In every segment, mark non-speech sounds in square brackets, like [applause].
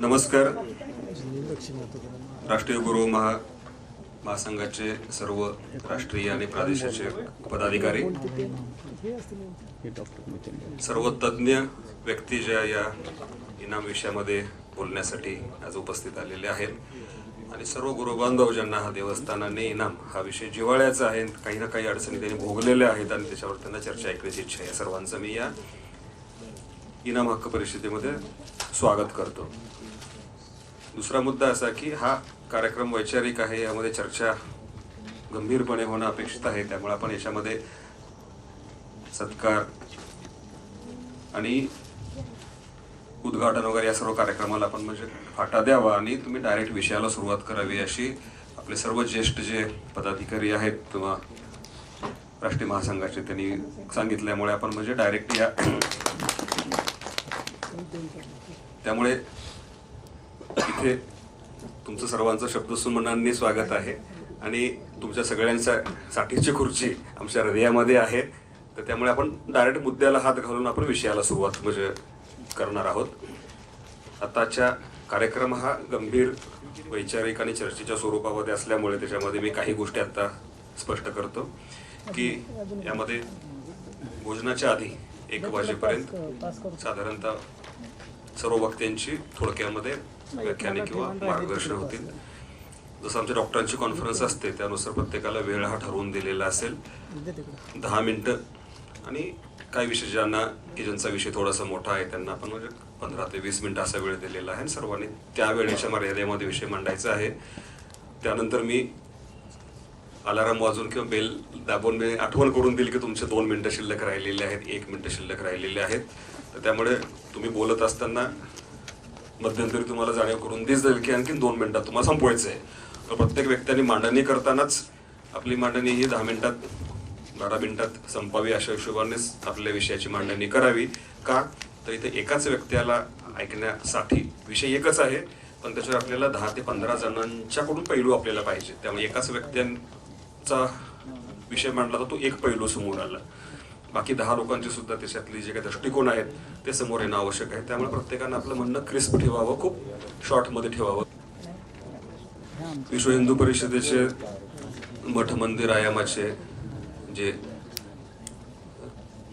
नमस्कार. राष्ट्रीय गुरु महा महासंघाचे सर्व राष्ट्रीय आणि प्रादेशिक पदाधिकारी सर्व तज्ज्ञ व्यक्ती ज्या या इनाम विषयामध्ये बोलण्यासाठी आज उपस्थित आलेले आहेत. आणि सर्व गुरुबांधव ज्यांना हा देवस्थानाने इनाम हा विषय जिव्हाळ्याचा आहे काही ना काही अडचणी त्यांनी भोगलेल्या आहेत आणि त्याच्यावर त्यांना चर्चा ऐकण्याची इच्छा आहे. सर्वांचं मी या इनाम हक्क परिषदेमध्ये स्वागत करतो. दुसरा मुद्दा असा की हा कार्यक्रम वैचारिक आहे यामध्ये चर्चा गंभीरपणे होणं अपेक्षित आहे. त्यामुळे आपण याच्यामध्ये सत्कार आणि उद्घाटन वगैरे या सर्व कार्यक्रमाला आपण म्हणजे फाटा द्यावा आणि तुम्ही डायरेक्ट विषयाला सुरुवात करावी अशी आपले सर्व ज्येष्ठ जे पदाधिकारी आहेत किंवा राष्ट्रीय महासंघाचे त्यांनी सांगितल्यामुळे आपण म्हणजे डायरेक्ट या त्यामुळे इथे तुमचं सर्वांचं शब्दसुमनांनी स्वागत आहे. आणि तुमच्या सगळ्यांच्या साठीची खुर्ची आमच्या हृदयामध्ये आहे. तर त्यामुळे आपण डायरेक्ट मुद्द्याला हात घालून आपण विषयाला सुरुवात म्हणजे करणार आहोत. आताच्या कार्यक्रम हा गंभीर वैचारिक आणि चर्चेच्या स्वरूपामध्ये असल्यामुळे त्याच्यामध्ये मी काही गोष्टी आता स्पष्ट करतो की यामध्ये भोजनाच्या आधी एक वाजेपर्यंत साधारणतः सर्व वक्त्यांची थोडक्यामध्ये व्याख्याने किंवा मार्गदर्शन होतील. जसं आमच्या डॉक्टरांची कॉन्फरन्स असते त्यानुसार प्रत्येकाला वेळ हा ठरवून दिलेला असेल. दहा मिनटं. आणि काही विषय ज्यांना की ज्यांचा विषय थोडासा मोठा आहे त्यांना आपण म्हणजे पंधरा ते वीस मिनटं असा वेळ दिलेला आहे आणि सर्वांनी त्या वेळेच्या मर्यादेमध्ये विषय मांडायचा आहे. त्यानंतर मी अलाराम वाजून किंवा बेल दाबून मी आठवण करून दिली की तुमचे दोन मिनटं शिल्लक राहिलेले आहेत एक मिनटं शिल्लक राहिलेले आहेत. तर त्यामुळे तुम्ही बोलत असताना मध्यंतरी तुम्हाला जाणीव करून दिस जाईल की आणखी दोन मिनिटात तुम्हाला संपवायचं आहे. तर प्रत्येक व्यक्तीने मांडणी करतानाच आपली मांडणी ही दहा मिनिटात बारा मिनिटात संपावी अशा हिशोबानेच आपल्या विषयाची मांडणी करावी. का? तर इथे एकाच व्यक्तीला ऐकण्यासाठी विषय एकच आहे पण त्याच्यावर आपल्याला दहा ते पंधरा जणांच्याकडून पैलू आपल्याला पाहिजे. त्यामुळे एकाच व्यक्त्यांचा विषय मांडला तर तो एक पैलू समोर आला. बाकी दहा लोकांचे सुद्धा त्याच्यातले जे काही दृष्टिकोन आहेत ते समोर येणं आवश्यक आहे. त्यामुळे प्रत्येकानं आपलं म्हणणं क्रिस्प ठेवावं खूप शॉर्टमध्ये ठेवावं. विश्व हिंदू परिषदेचे मठ मंदिर आयामाचे जे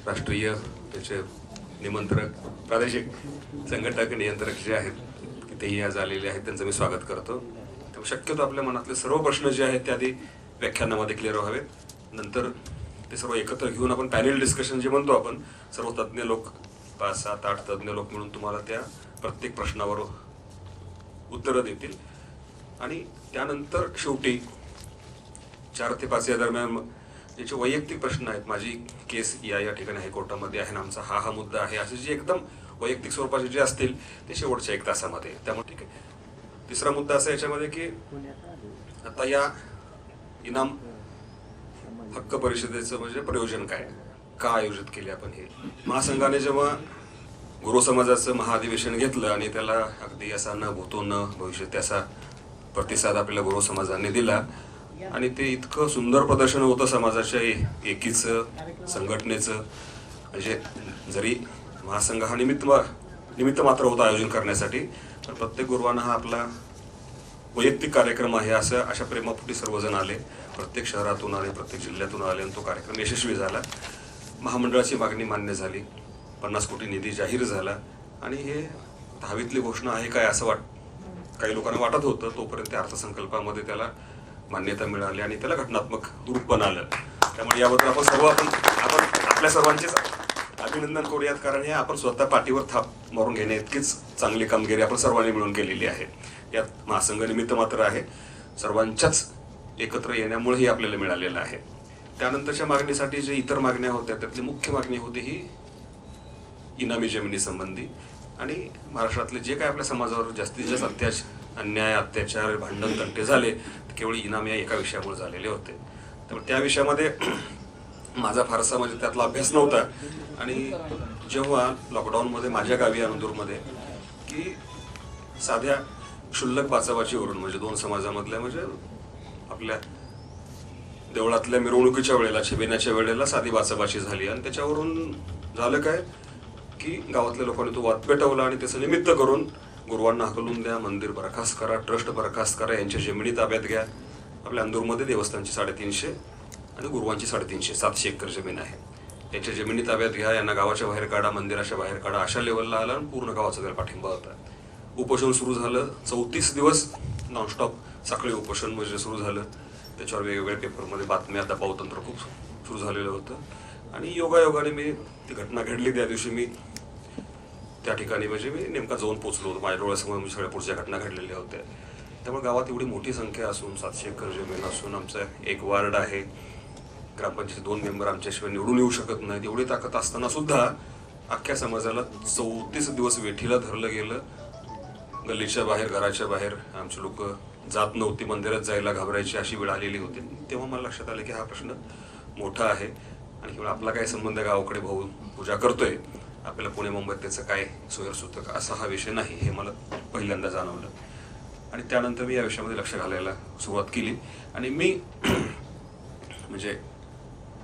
राष्ट्रीय त्याचे निमंत्रक प्रादेशिक संघटक नियंत्रक जे आहेत तेही आज आलेले आहेत त्यांचं मी स्वागत करतो. शक्यतो आपल्या मनातले सर्व प्रश्न जे आहेत ते आधी व्याख्यानामध्ये क्लिअर व्हावेत. नंतर ते सर्व एकत्र घेऊन आपण पॅनेल डिस्कशन जे म्हणतो आपण सर्व तज्ज्ञ लोक पाच सात आठ तज्ज्ञ लोक मिळून तुम्हाला त्या प्रत्येक प्रश्नावर उत्तरं देतील. आणि त्यानंतर शेवटी चार ते पाच या दरम्यान ज्याचे वैयक्तिक प्रश्न आहेत माझी केस या या ठिकाणी हायकोर्टामध्ये आहे ना आमचा हा हा मुद्दा आहे असे जे एकदम वैयक्तिक स्वरूपाचे जे असतील ते शेवटच्या एक तासामध्ये. त्यामुळे ठीक आहे. तिसरा मुद्दा असा याच्यामध्ये की आता या इनाम हक्क परिषदेचं म्हणजे प्रयोजन काय? का आयोजित केले आपण हे? महासंघाने जेव्हा गुरु समाजाचं महाअधिवेशन घेतलं आणि त्याला अगदी असा न भूतो न भविष्य त्याचा प्रतिसाद आपल्याला गुरु समाजाने दिला आणि ते इतकं सुंदर प्रदर्शन होतं समाजाच्या एकीचं संघटनेचं. म्हणजे जरी महासंघ हा निमित्त मा- निमित्त मात्र होता आयोजन करण्यासाठी पण प्रत्येक गुरुवानं हा आपला वैयक्तिक कार्यक्रम आहे असं अशा प्रेमापोटी सर्वजण आले. प्रत्येक शहरातून आले प्रत्येक जिल्ह्यातून आले आणि तो कार्यक्रम यशस्वी झाला. महामंडळाची मागणी मान्य झाली. पन्नास कोटी निधी जाहीर झाला. आणि हे दहावीतली घोषणा आहे काय असं वाट काही लोकांना वाटत होतं. तोपर्यंत त्या अर्थसंकल्पामध्ये त्याला मान्यता मिळाली आणि त्याला घटनात्मक रूप पण आलं त्यामुळे याबद्दल आपण सर्व आपण आपण आपल्या सर्वांचेच अभिनंदन करूयात. कारण हे आपण स्वतः पाठीवर थाप मारून घेण्या इतकीच चांगली कामगिरी आपण सर्वांनी मिळून केलेली आहे. यात महासंघनिमित्त मात्र आहे. सर्वांच्याच एकत्र येण्यामुळेही आपल्याला मिळालेलं आहे. त्यानंतरच्या मागणीसाठी जे इतर मागण्या होत्या त्यातली मुख्य मागणी होती ही इनामी जमिनीसंबंधी आणि महाराष्ट्रातले जे काय आपल्या समाजावर जास्तीत जास्त अत्याच अन्याय अत्याचार भांडण तंटे झाले केवळ इनाम या एका विषयामुळे झालेले होते. त्यामुळे त्या विषयामध्ये माझा फारसा म्हणजे त्यातला अभ्यास नव्हता. आणि जेव्हा लॉकडाऊनमध्ये माझ्या गावी अनंदूरमध्ये की साध्या क्षुल्लक बाचाबाचीवरून म्हणजे दोन समाजामधल्या म्हणजे आपल्या देवळातल्या मिरवणुकीच्या वेळेला छबिन्याच्या वेळेला साधी बाचाबाची झाली. आणि त्याच्यावरून झालं काय की गावातल्या लोकांनी तो वाद पेटवला आणि त्याचं निमित्त करून गुरुवांना हकलून द्या मंदिर बरखास्त करा ट्रस्ट बरखास्त करा यांच्या जमिनी ताब्यात घ्या. आपल्या अंदूरमध्ये देवस्थानची साडेतीनशे आणि गुरुवांची साडेतीनशे सातशे एकर जमीन आहे. यांच्या जमिनी ताब्यात घ्या यांना गावाच्या बाहेर काढा मंदिराच्या बाहेर काढा अशा लेवलला आला आणि पूर्ण गावाचा त्याला पाठिंबा होता. उपोषण सुरू झालं. चौतीस दिवस नॉनस्टॉप सकाळी उपोषण म्हणजे सुरू झालं. त्याच्यावर वेगवेगळ्या पेपरमध्ये बातम्या दबावतंत्र खूप सुरू झालेलं होतं. आणि योगायोगाने मी ती घटना घडली त्या दिवशी मी त्या ठिकाणी म्हणजे मी नेमका जाऊन पोचलो होतो. माझ्या डोळ्यासमोर मी सगळ्या पुढच्या घटना घडलेल्या होत्या. त्यामुळे गावात एवढी मोठी संख्या असून सातशे एकर जमीन असून आमचा एक वार्ड आहे. ग्रामपंचायत दोन मेंबर आमच्याशिवाय निवडून येऊ शकत नाहीत. एवढी ताकद असताना सुद्धा अख्ख्या समाजाला चौतीस दिवस वेठीला धरलं गेलं. गल्लीच्या बाहेर घराच्या बाहेर आमची लोक जात नव्हती मंदिरात जायला घाबरायची अशी वेळ आलेली होती. तेव्हा मला लक्षात आलं की हा प्रश्न मोठा आहे आणि किंवा आपला काय संबंध आहे गावाकडे? भाऊ पूजा करतोय. आपल्याला पुणे मुंबईत त्याचं काय सोयर सुतक असा हा विषय नाही हे मला पहिल्यांदा जाणवलं. आणि त्यानंतर मी या विषयामध्ये लक्ष घालायला सुरुवात केली. आणि मी [clears throat] म्हणजे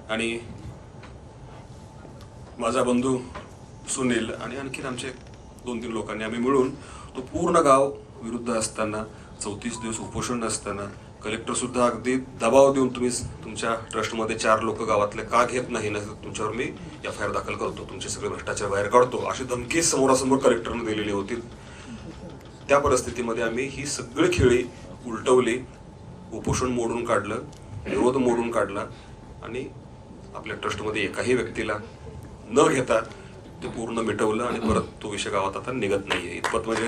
आणि माझा बंधू सुनील आणि आणखीन आमचे दोन तीन लोकांनी आम्ही मिळून तो पूर्ण गाव विरुद्ध असताना चौतीस दिवस उपोषण असताना कलेक्टरसुद्धा अगदी दबाव देऊन तुम्ही तुमच्या ट्रस्टमध्ये चार लोक गावातले का घेत नाही ना तुमच्यावर मी एफ आय आर दाखल करतो तुमचे सगळे भ्रष्टाचार बाहेर काढतो अशी धमकी समोरासमोर कलेक्टरने दिलेली होती. त्या परिस्थितीमध्ये आम्ही ही सगळी खेळी उलटवली उपोषण मोडून काढलं विरोध मोडून काढला आणि आपल्या ट्रस्टमध्ये एकाही व्यक्तीला न घेता ते पूर्ण मिटवलं आणि परत तो विषय गावात आता निघत नाहीये. इतपत म्हणजे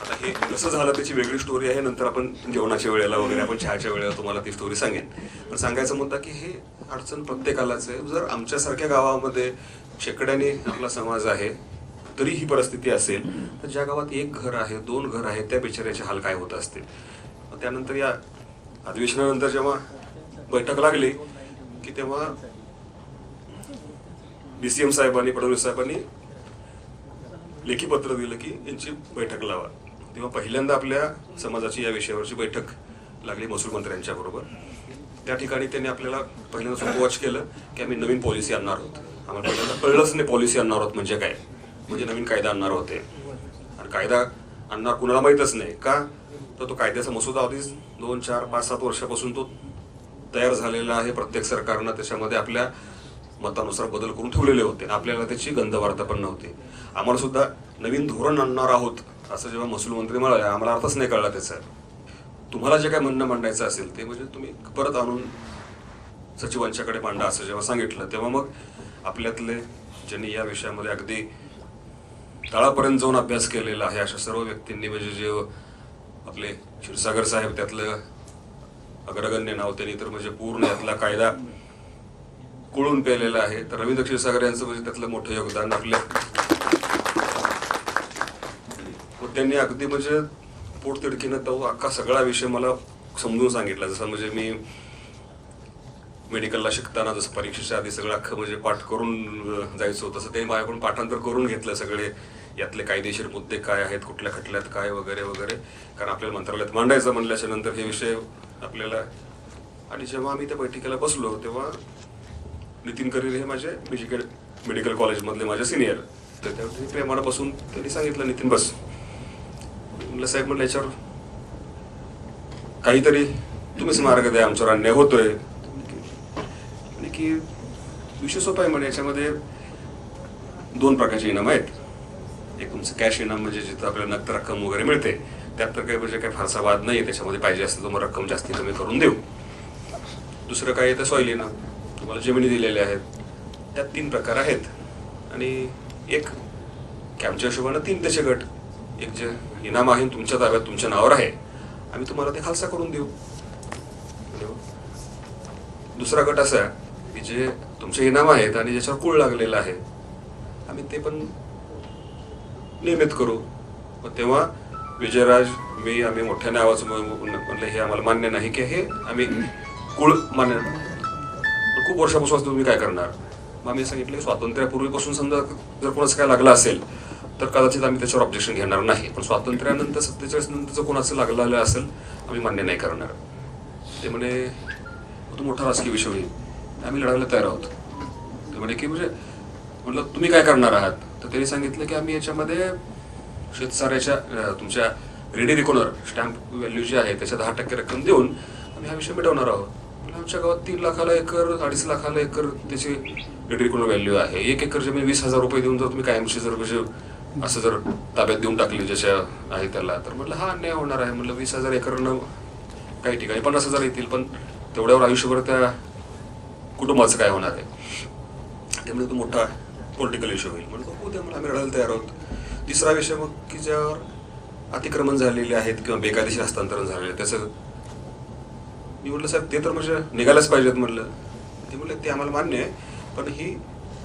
आता हे कसं झालं त्याची वेगळी स्टोरी आहे नंतर आपण जेवणाच्या वेळेला वगैरे आपण चहाच्या वेळेला तुम्हाला ती स्टोरी सांगेन. पण सांगायचा मुद्दा की हे अडचण प्रत्येकालाच आहे. जर आमच्यासारख्या गावामध्ये शेकड्याने आपला समाज आहे तरी ही परिस्थिती असेल तर ज्या गावात एक घर आहे दोन घर आहे त्या बिचाऱ्याचे हाल काय होत असतील? मग त्यानंतर या अधिवेशनानंतर जेव्हा बैठक लागली की तेव्हा डीसीएम साहेबांनी फडणवीस साहेबांनी लेखी पत्र दिलं की यांची बैठक लावा. तेव्हा पहिल्यांदा आपल्या समाजाची या विषयावरची बैठक लागली महसूल मंत्र्यांच्या बरोबर. त्या ठिकाणी त्यांनी आपल्याला पहिल्यांदा सुपवॉच केलं की आम्ही नवीन पॉलिसी आणणार आहोत. आम्हाला पहिल्यांदा कळलंच नाही पॉलिसी आणणार आहोत म्हणजे काय? म्हणजे नवीन कायदा आणणार होते. आणि कायदा आणणार कुणाला माहीतच नाही. का? तर तो कायद्याचा मसुदा आधीच दोन चार पाच सात वर्षापासून तो तयार झालेला आहे प्रत्येक सरकारनं. त्याच्यामध्ये आपल्या मतानुसार बदल करून ठेवलेले होते. आपल्याला त्याची गंधवार्ता पण नव्हती. आम्हाला सुद्धा नवीन धोरण आणणार आहोत असं जेव्हा महसूल मंत्री म्हणाले आम्हाला अर्थच नाही कळला त्याचा. तुम्हाला जे काय म्हणणं मांडायचं असेल ते म्हणजे तुम्ही परत आणून सचिवांच्याकडे मांडा असं जेव्हा सांगितलं तेव्हा मग आपल्यातले ज्यांनी या विषयामध्ये अगदी तळापर्यंत जाऊन अभ्यास केलेला आहे अशा सर्व व्यक्तींनी म्हणजे जे आपले क्षीरसागर साहेब त्यातलं अग्रगण्य नाव त्यांनी तर म्हणजे पूर्ण यातला कायदा कुळून पेलेला आहे. तर रवींद्र क्षीरसागर यांचं म्हणजे त्यातलं मोठं योगदान आपल्या त्यांनी अगदी म्हणजे पोटतिडकीनं तो अख्खा सगळा विषय मला समजून सांगितला. जसं म्हणजे मी मेडिकलला शिकताना जसं परीक्षेच्या आधी सगळं अख्खं म्हणजे पाठ करून जायचो तसं ते माझ्याकडून पाठांतर करून घेतलं सगळे. यातले कायदेशीर मुद्दे काय आहेत कुठल्या खटल्यात काय वगैरे वगैरे. कारण आपल्याला मंत्रालयात मांडायचं म्हणल्याच्या नंतर हे विषय आपल्याला आणि जेव्हा आम्ही त्या बैठकीला बसलो तेव्हा नितीन करीर हे माझे मेडिकल मेडिकल कॉलेजमधले माझे सिनियर तर त्यावेळी प्रेमाला बसून त्यांनी सांगितलं नितीन बस. म्हटलं साहेब म्हणलं याच्यावर काहीतरी तुम्हीच मार्ग द्या आमच्यावर अन्याय होतोय. आणि की विषय सोपा आहे म्हणजे याच्यामध्ये दोन प्रकारचे इनाम आहेत. एक तुमचं कॅश इनाम म्हणजे जिथं आपल्याला नक्त रक्कम वगैरे मिळते त्यात तर काही म्हणजे काही फारसा वाद नाही त्याच्यामध्ये पाहिजे असेल तर मग रक्कम जास्ती कमी करून देऊ. दुसरं काय येतं सॉईल इनाम. तुम्हाला जमिनी दिलेल्या आहेत. त्यात तीन प्रकार आहेत. आणि एक कॅम्पच्या हिशोबानं तीन त्याचे गट. एक जे इनाम आहे तुमच्या ताब्यात तुमच्या नावावर आहे. आम्ही तुम्हाला ते खालसा करून देऊ. दुसरा गट असा की जे तुमचे इनाम आहेत आणि ज्याच्यावर कुळ लागलेला आहे. आम्ही ते पण नियमित करू. मग तेव्हा विजयराज मी आम्ही मोठ्याने आवाज म्हणलं हे आम्हाला मान्य नाही की हे आम्ही कुळ मान्य खूप वर्षापासून तुम्ही काय करणार? मग आम्ही सांगितलं की स्वातंत्र्यापूर्वीपासून समजा जर कोणाचं काय लागलं असेल तर कदाचित आम्ही त्याच्यावर ऑब्जेक्शन घेणार नाही. पण स्वातंत्र्यानंतर सत्तेचाळीस नंतर जर कोणाचं लागलेलं असेल आम्ही मान्य नाही करणार. ते म्हणे तो मोठा राजकीय विषय होईल. आम्ही लढायला तयार आहोत. ते म्हणे की म्हणजे म्हटलं तुम्ही काय करणार आहात? तर त्यांनी सांगितलं की आम्ही याच्यामध्ये शेतसाऱ्याच्या तुमच्या रेडी रिकॉनर स्टॅम्प व्हॅल्यू जी आहे त्याच्या दहा टक्के रक्कम देऊन आम्ही हा विषय मिटवणार आहोत. आमच्या गावात तीन लाखाला एकर अडीच लाखाला एकर त्याची रेडी व्हॅल्यू आहे. एक एकर जमीन वीस हजार रुपये देऊन जर तुम्ही कायमशी जर कसे असं जर ताब्यात देऊन टाकली जशा आहे त्याला तर म्हटलं हा अन्याय होणार आहे. म्हटलं वीस हजार एकरनं काही ठिकाणी पन्नास हजार येतील पण तेवढ्यावर आयुष्यभर त्या कुटुंबाचं काय होणार आहे? त्यामुळे तो मोठा पॉलिटिकल इश्यू होईल. म्हणतो हो त्यामुळे मला आम्ही लढायला तयार आहोत. तिसरा विषय मग की ज्यावर अतिक्रमण झालेले आहेत किंवा बेकायदेशीर हस्तांतरण झालेलं आहे त्याचं मी म्हटलं साहेब ते तर म्हणजे निघायलाच पाहिजेत म्हटलं ते म्हणले ते आम्हाला मान्य आहे पण ही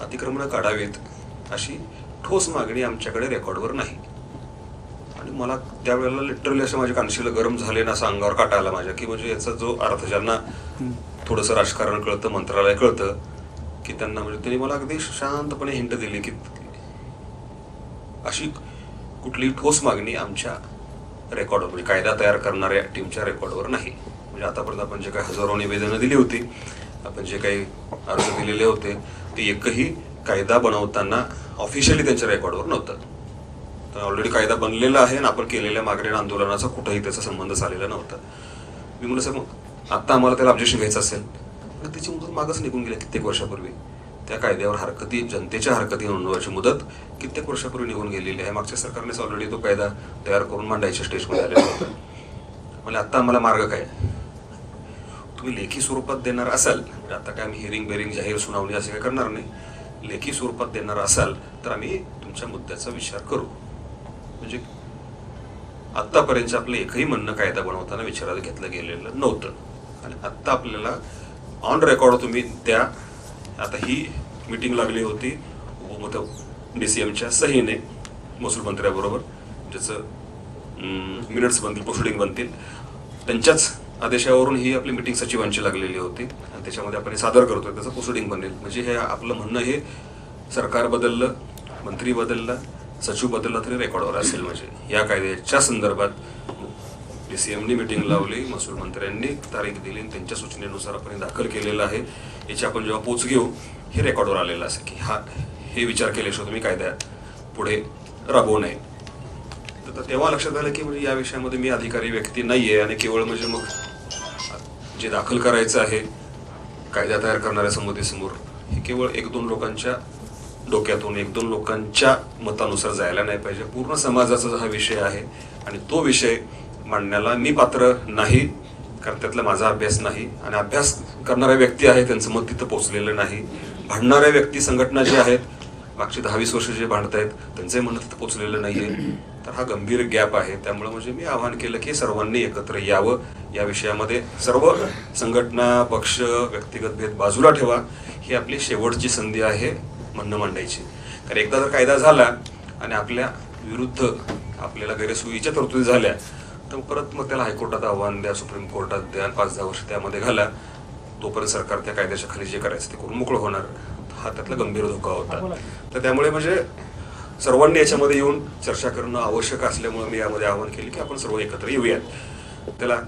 अतिक्रमणं काढावीत अशी ठोस मागणी आमच्याकडे रेकॉर्डवर नाही. आणि मला त्यावेळेला लिटरली असं माझ्या कानशीला गरम झाले ना असं अंगावर काटा आला माझ्या की म्हणजे याचा जो अर्थ ज्यांना थोडंसं राजकारण कळतं मंत्रालय कळतं की त्यांना म्हणजे त्यांनी मला अगदी शांतपणे हिंट दिली की अशी कुठली ठोस मागणी आमच्या रेकॉर्डवर म्हणजे कायदा तयार करणाऱ्या टीमच्या रेकॉर्डवर नाही. म्हणजे आतापर्यंत आपण जे काही हजारो निवेदनं दिली होती आपण जे काही अर्ज दिलेले होते ते एकही कायदा बनवताना ऑफिशियली त्यांच्या रेकॉर्डवर नव्हतं. तर ऑलरेडी कायदा बनलेला आहे आणि आपण केलेल्या मागण्या आणि आंदोलनाचा कुठंही त्याचा संबंध झालेला नव्हता. मी म्हणलं सर मग आत्ता आम्हाला त्याला ऑब्जेक्शन घ्यायचं असेल तर त्याची मुदत मागच निघून गेली कित्येक वर्षापूर्वी. त्या कायद्यावर हरकती जनतेच्या हरकती नोंदवायची मुदत कित्येक वर्षापूर्वी निघून गेलेली आहे. मागच्या सरकारनेच ऑलरेडी तो कायदा तयार करून मांडायच्या स्टेजमध्ये आलेला होता. म्हणजे आत्ता आम्हाला मार्ग काय? तुम्ही लेखी स्वरूपात देणार असाल म्हणजे आता काय आम्ही हिअरिंग बेरिंग जाहीर सुनावणी असे काय करणार नाही. लेखी स्वरूपात देणार असाल तर आम्ही तुमच्या मुद्द्याचा विचार करू. म्हणजे आत्तापर्यंत आपलं एकही म्हणणं कायदा बनवताना विचारात घेतलं गेलेलं नव्हतं. आणि आत्ता आपल्याला ऑन रेकॉर्ड तुम्ही द्या. आता ही मीटिंग लागली होती उपमत डी सी एमच्या सहीने महसूल मंत्र्याबरोबर ज्याचं मिनिट्स बनतील प्रोसिडिंग बनतील. त्यांच्याच आदेशावरून ही आपली मीटिंग सचिवांची लागलेली होती. आणि त्याच्यामध्ये आपण हे सादर करतोय. त्याचं प्रोसिडिंग बनेल. म्हणजे हे आपलं म्हणणं हे सरकार बदललं मंत्री बदलला सचिव बदलला तरी रेकॉर्डवर असेल म्हणजे. या कायद्याच्या संदर्भात डी सी एमनी मिटिंग लावली महसूल मंत्र्यांनी तारीख दिली आणि त्यांच्या सूचनेनुसार आपण हे दाखल केलेलं आहे. याची आपण जेव्हा पोच घेऊ हे रेकॉर्डवर आलेलं असेल की हा हे विचार केल्याशिवाय तुम्ही कायद्या पुढे राबवू नये. तर तेव्हा लक्षात आलं की म्हणजे या विषयामध्ये मी अधिकारी व्यक्ती नाही आहे आणि केवळ म्हणजे मग जे दाखल करायचं आहे कायदा तयार करणाऱ्या समितीसमोर हे केवळ एक दोन लोकांच्या डोक्यातून एक दोन लोकांच्या मतानुसार जायला नाही पाहिजे. पूर्ण समाजाचा हा विषय आहे आणि तो विषय मांडण्याला मी पात्र नाही कारण त्यातला माझा अभ्यास नाही आणि अभ्यास करणाऱ्या व्यक्ती आहे त्यांचं मत तिथं पोचलेलं नाही. भांडणाऱ्या व्यक्ती संघटना ज्या आहेत मागची दहावीस वर्ष जे भांडतायत त्यांचे म्हणत पोचलेलं नाहीये. तर हा गंभीर गॅप आहे. त्यामुळे म्हणजे मी आवाहन केलं की सर्वांनी एकत्र यावं. या विषयामध्ये सर्व संघटना पक्ष व्यक्तिगत भेद बाजूला ठेवा. ही आपली शेवटची संधी आहे म्हणणं मांडायची. कारण एकदा जर कायदा झाला आणि आपल्या विरुद्ध आपल्याला गैरसोयीच्या तरतुदी झाल्या तर परत मग त्याला हायकोर्टात आव्हान द्या सुप्रीम कोर्टात द्या पाच दहा वर्ष त्यामध्ये घाला. तोपर्यंत सरकार त्या कायद्याच्या खाली जे करायचं ते करून मोकळं होणार. हा त्यातला गंभीर धोका होता. तर त्यामुळे म्हणजे सर्वांनी याच्यामध्ये येऊन चर्चा करणं आवश्यक असल्यामुळे मी यामध्ये आवाहन केले की आपण सर्व एकत्र येऊयात. त्याला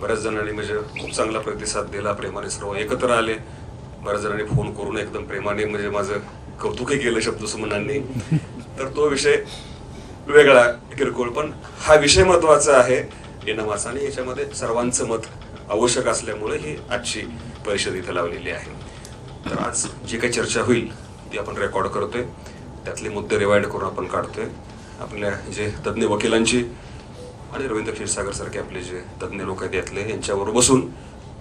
बऱ्याच जणांनी म्हणजे खूप चांगला प्रतिसाद दिला प्रेमाने सर्व एकत्र आले. बऱ्याच जणांनी फोन करून एकदम प्रेमाने म्हणजे माझं कौतुकही केलं शब्दसुमनांनी. तर तो विषय वेगळा किरकोळ पण हा विषय महत्त्वाचा आहे. येणं आणि याच्यामध्ये सर्वांचं मत आवश्यक असल्यामुळे ही आजची परिषद इथं लावलेली आहे. तर आज जी काही चर्चा होईल ती आपण रेकॉर्ड करतोय. त्यातले मुद्दे रिवाइंड करून आपण काढतोय. आपल्या जे तज्ज्ञ वकिलांची आणि रवींद्र क्षीरसागर सारखे आपले जे तज्ज्ञ लोक आहेत यातले यांच्यावर बसून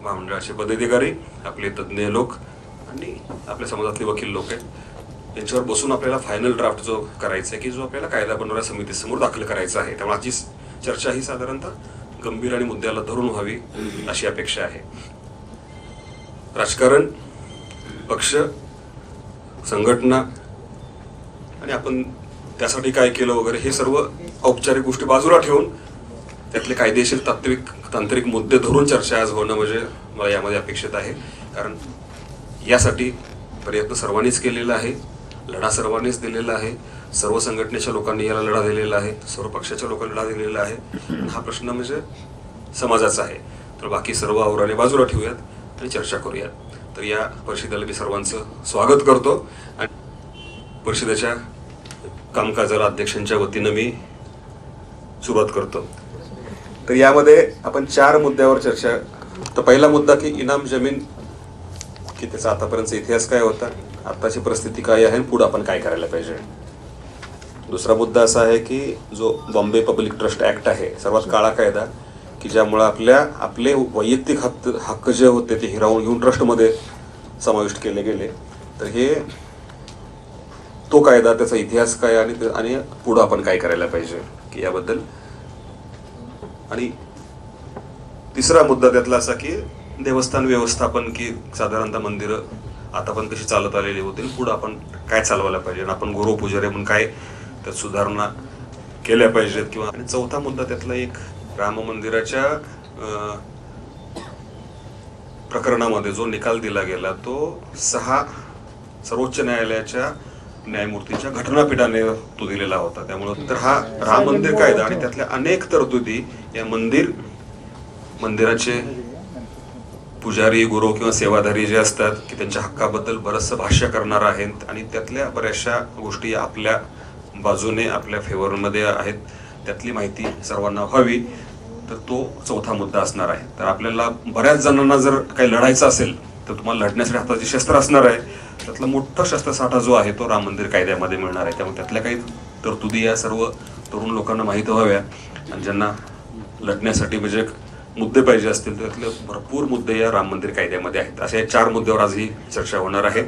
महामंडळाचे पदाधिकारी आपले तज्ज्ञ लोक आणि आपल्या समाजातले वकील लोक आहेत. यांच्यावर बसून आपल्याला फायनल ड्राफ्ट जो करायचा आहे की जो आपल्याला कायदा बनवणाऱ्या समितीसमोर दाखल करायचा आहे. त्यामुळे आजची चर्चा ही साधारणतः गंभीर आणि मुद्द्याला धरून व्हावी अशी अपेक्षा आहे. राजकारण पक्ष संघटना आणि आपण त्यासाठी काय केलं वगैरे हे सर्व औपचारिक गोष्टी बाजूला ठेवून त्यातले कायदेशीर तात्विक तांत्रिक मुद्दे धरून चर्चा आज होणं म्हणजे मला यामध्ये अपेक्षित आहे. कारण यासाठी प्रयत्न सर्वांनीच केलेला आहे लढा सर्वांनीच दिलेला आहे सर्व संघटनेच्या लोकांनी याला लढा दिलेला आहे सर्व पक्षाच्या लोकांनी लढा दिलेला आहे. हा प्रश्न म्हणजे समाजाचा आहे. तर बाकी सर्व आवराने बाजूला ठेवूयात आणि चर्चा करूयात. तर या परिषदेला मी सर्वांचं स्वागत करतो. आणि परिषदेच्या कामकाजाला अध्यक्षांच्या वतीनं मी सुरुवात करतो. तर यामध्ये आपण चार मुद्द्यावर चर्चा तर पहिला मुद्दा की इनाम जमीन की त्याचा आतापर्यंतचा इतिहास काय होता आत्ताची परिस्थिती काय आहे आणि पुढे आपण काय करायला पाहिजे? दुसरा मुद्दा असा आहे की जो बॉम्बे पब्लिक ट्रस्ट ॲक्ट आहे सर्वात काळा कायदा की ज्यामुळे आपल्या आपले वैयक्तिक हक्क हक्क जे होते ते हिरावून घेऊन ट्रस्टमध्ये समाविष्ट केले गेले. तर हे तो कायदा त्याचा इतिहास काय आणि आणि पुढं आपण काय करायला पाहिजे की याबद्दल? आणि तिसरा मुद्दा त्यातला असा की देवस्थान व्यवस्थापन की साधारणतः मंदिरं आता पण कशी चालत आलेली होती पुढं आपण काय चालवायला पाहिजे आणि आपण गुरुपुजारी म्हणून काय त्यात सुधारणा केल्या पाहिजेत किंवा आणि चौथा मुद्दा त्यातला एक राम मंदिराच्या प्रकरणामध्ये जो निकाल दिला गेला तो सहा सर्वोच्च न्यायालयाच्या न्यायमूर्तीच्या घटनापीठाने तो दिलेला होता. त्यामुळं तर हा राम मंदिर कायदा आणि त्यातल्या अनेक तरतुदी या मंदिर मंदिराचे पुजारी गुरु किंवा सेवाधारी जे असतात की त्यांच्या हक्काबद्दल बरंचसं भाष्य करणार आहेत आणि त्यातल्या बऱ्याचशा गोष्टी आपल्या बाजूने आपल्या फेवरमध्ये आहेत. त्यातली माहिती सर्वांना व्हावी. तर तो चौथा मुद्दा असणार आहे. तर आपल्याला बऱ्याच जणांना जर काही लढायचं असेल तर तुम्हाला लढण्यासाठी हाताची शस्त्र असणार आहे. त्यातला मोठा शस्त्रसाठा जो आहे तो राम मंदिर कायद्यामध्ये मिळणार आहे. त्यामुळे त्यातल्या काही तरतुदी या सर्व तरुण लोकांना माहीत व्हाव्या. आणि ज्यांना लढण्यासाठी म्हणजे मुद्दे पाहिजे असतील तर त्यातले भरपूर मुद्दे या राम मंदिर कायद्यामध्ये आहेत. अशा या चार मुद्द्यावर आज ही चर्चा होणार आहे.